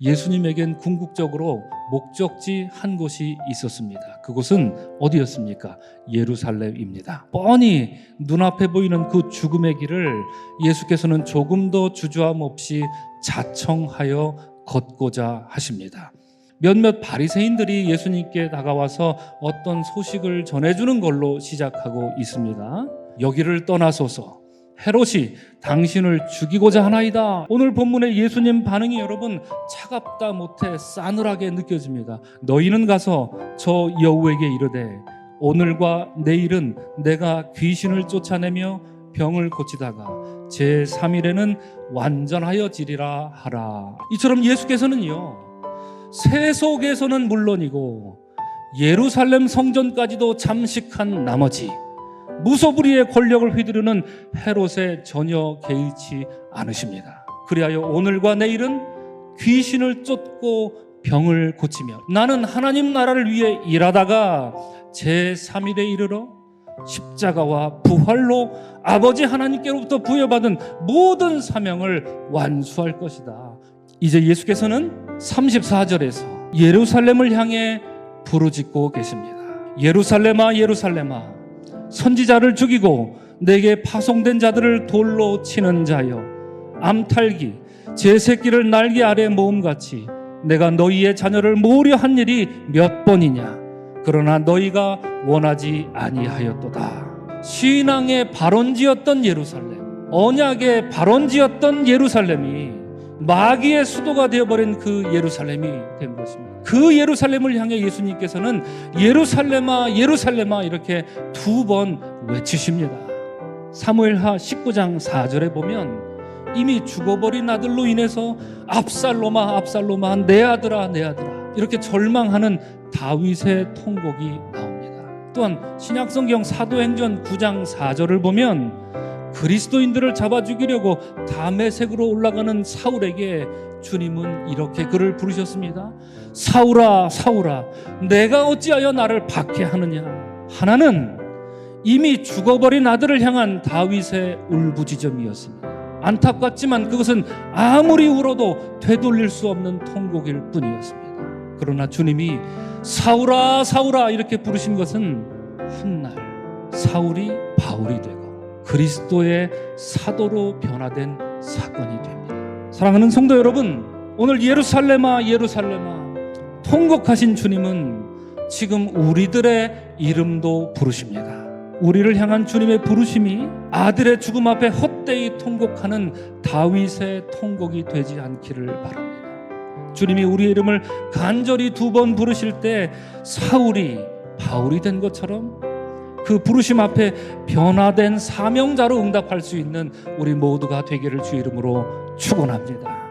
예수님에겐 궁극적으로 목적지 한 곳이 있었습니다. 그곳은 어디였습니까? 예루살렘입니다. 뻔히 눈앞에 보이는 그 죽음의 길을 예수께서는 조금 더 주저함 없이 자청하여 걷고자 하십니다. 몇몇 바리새인들이 예수님께 다가와서 어떤 소식을 전해주는 걸로 시작하고 있습니다. 여기를 떠나소서. 헤롯이 당신을 죽이고자 하나이다. 오늘 본문의 예수님 반응이 여러분 차갑다 못해 싸늘하게 느껴집니다. 너희는 가서 저 여우에게 이르되 오늘과 내일은 내가 귀신을 쫓아내며 병을 고치다가 제 3일에는 완전하여 지리라 하라. 이처럼 예수께서는요. 세속에서는 물론이고 예루살렘 성전까지도 잠식한 나머지 무소불위의 권력을 휘두르는 헤롯에 전혀 개의치 않으십니다. 그리하여 오늘과 내일은 귀신을 쫓고 병을 고치며 나는 하나님 나라를 위해 일하다가 제 3일에 이르러 십자가와 부활로 아버지 하나님께로부터 부여받은 모든 사명을 완수할 것이다. 이제 예수께서는 34절에서 예루살렘을 향해 부르짖고 계십니다. 예루살렘아 예루살렘아 선지자를 죽이고 내게 파송된 자들을 돌로 치는 자여 암탈기 제 새끼를 날개 아래 모음같이 내가 너희의 자녀를 모으려 한 일이 몇 번이냐 그러나 너희가 원하지 아니하였도다 신앙의 발원지였던 예루살렘 언약의 발원지였던 예루살렘이 마귀의 수도가 되어버린 그 예루살렘이 된 것입니다. 그 예루살렘을 향해 예수님께서는 예루살렘아 예루살렘아 이렇게 두 번 외치십니다. 사무엘하 19장 4절에 보면 이미 죽어버린 아들로 인해서 압살로마 압살로마 내 아들아 내 아들아 이렇게 절망하는 다윗의 통곡이 나옵니다. 또한 신약성경 사도행전 9장 4절을 보면 그리스도인들을 잡아 죽이려고 담에색으로 올라가는 사울에게 주님은 이렇게 그를 부르셨습니다. 사울아, 사울아, 내가 어찌하여 나를 박해하느냐? 하나는 이미 죽어버린 아들을 향한 다윗의 울부짖음이었습니다. 안타깝지만 그것은 아무리 울어도 되돌릴 수 없는 통곡일 뿐이었습니다. 그러나 주님이 사울아, 사울아 이렇게 부르신 것은 훗날 사울이 바울이 되고 그리스도의 사도로 변화된 사건이 됩니다. 사랑하는 성도 여러분, 오늘 예루살렘아 예루살렘아 통곡하신 주님은 지금 우리들의 이름도 부르십니다. 우리를 향한 주님의 부르심이 아들의 죽음 앞에 헛되이 통곡하는 다윗의 통곡이 되지 않기를 바랍니다. 주님이 우리의 이름을 간절히 두 번 부르실 때 사울이 바울이 된 것처럼 그 부르심 앞에 변화된 사명자로 응답할 수 있는 우리 모두가 되기를 주 이름으로 축원합니다.